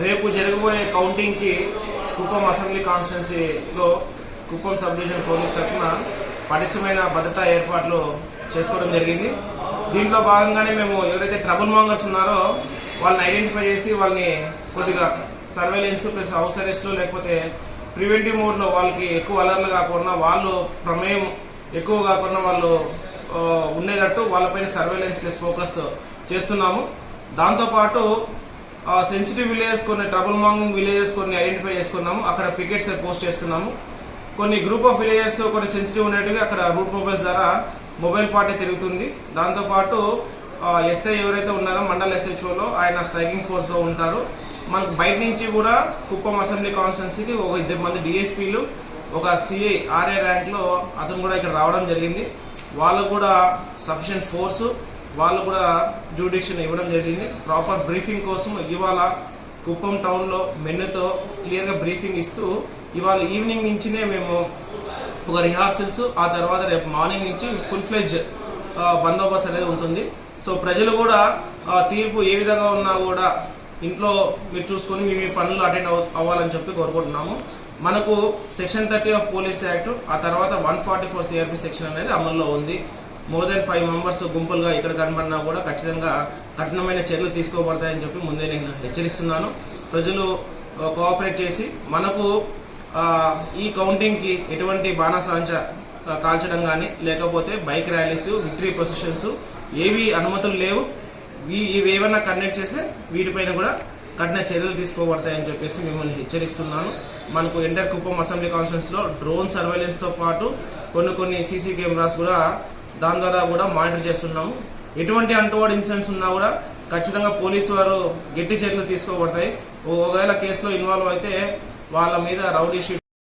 రేపు జరగబోయే కౌంటింగ్కి కుప్పం అసెంబ్లీ కాన్స్టిట్యున్సీలో కుప్పం సబ్ డివిజన్ పోలీస్ తరఫున పటిష్టమైన భద్రతా ఏర్పాట్లు చేసుకోవడం జరిగింది. దీంట్లో భాగంగానే మేము ఎవరైతే ట్రబుల్ మాంగర్స్ ఉన్నారో వాళ్ళని ఐడెంటిఫై చేసి వాళ్ళని కొద్దిగా సర్వేలెన్స్ ప్లస్ హౌస్ అరెస్ట్ లేకపోతే ప్రివెంటివ్ మోడ్లో వాళ్ళకి ఎక్కువ అలర్లు కాకుండా వాళ్ళు ప్రమేయం ఎక్కువ కాకుండా వాళ్ళు ఉండేటట్టు వాళ్ళపైన సర్వేలెన్స్ ప్లస్ ఫోకస్ చేస్తున్నాము. దాంతోపాటు సెన్సిటివ్ విలేజెస్ కొన్ని ట్రబుల్ మాంగింగ్ విలేజెస్ కొన్ని ఐడెంటిఫై చేసుకున్నాము. అక్కడ పికెట్స్ పోస్ట్ చేస్తున్నాము కొన్ని గ్రూప్ ఆఫ్ విలేజెస్ కొన్ని సెన్సిటివ్ ఉన్నట్టుగా అక్కడ రూట్ మొబైల్స్ ద్వారా మొబైల్ పార్టీ తిరుగుతుంది. దాంతోపాటు ఎస్ఐ ఎవరైతే ఉన్నారో మండల్ ఎస్హెచ్ఓలో ఆయన స్ట్రైకింగ్ ఫోర్స్లో ఉంటారు. మనకు బయట నుంచి కూడా కుప్పం అసెంబ్లీ కాన్స్టిట్యున్సీకి ఒక ఇద్దరు మంది డిఎస్పీలు ఒక సిఐ ఆర్ఏ ర్యాంక్లో అతను కూడా ఇక్కడ రావడం జరిగింది. వాళ్ళు కూడా సఫిషియంట్ ఫోర్సు వాళ్ళు కూడా జ్యూడిషన్ ఇవ్వడం జరిగింది. ప్రాపర్ బ్రీఫింగ్ కోసం ఇవాళ కుప్పం టౌన్లో మెన్నుతో క్లియర్గా బ్రీఫింగ్ ఇస్తూ ఇవాళ ఈవినింగ్ నుంచినే మేము ఒక రిహార్సల్స్ ఆ తర్వాత రేపు మార్నింగ్ నుంచి ఫుల్ ఫ్లెజ్ బందోబస్తు అనేది ఉంటుంది. సో ప్రజలు కూడా తీర్పు ఏ విధంగా ఉన్నా కూడా ఇంట్లో మీరు చూసుకొని మీ పనులు అటెండ్ అవ్వాలని చెప్పి కోరుకుంటున్నాము. మనకు section thirty of police act ఆ తర్వాత one forty four CRP section అనేది అమల్లో ఉంది. మోర్ దెన్ ఫైవ్ మెంబర్స్ గుంపులుగా ఇక్కడ కనబడినా కూడా ఖచ్చితంగా కఠినమైన చర్యలు తీసుకోబడతాయని చెప్పి ముందే నేను హెచ్చరిస్తున్నాను. ప్రజలు కోఆపరేట్ చేసి మనకు ఈ కౌంటింగ్కి ఎటువంటి బాణాసాంచ కాల్చడం కానీ లేకపోతే బైక్ ర్యాలీస్ విక్టరీ ప్రొసెషన్స్ ఏవి అనుమతులు లేవు. ఇవి ఏమైనా కండక్ట్ చేస్తే వీటిపైన కూడా కఠిన చర్యలు తీసుకోబడతాయని చెప్పేసి మిమ్మల్ని హెచ్చరిస్తున్నాను. మనకు ఎంటర్ కుప్పం అసెంబ్లీ కాన్ఫరెన్స్లో డ్రోన్ సర్వేలెన్స్తో పాటు కొన్ని కొన్ని సీసీ కెమెరాస్ కూడా దాని ద్వారా కూడా మానిటర్ చేస్తున్నాము. ఎటువంటి అంటువాడు ఇన్సిడెంట్స్ ఉన్నా కూడా ఖచ్చితంగా పోలీసు వారు గట్టి చర్యలు తీసుకోబడతాయి. ఒకవేళ కేసులో ఇన్వాల్వ్ అయితే వాళ్ళ మీద రౌడీ షీట్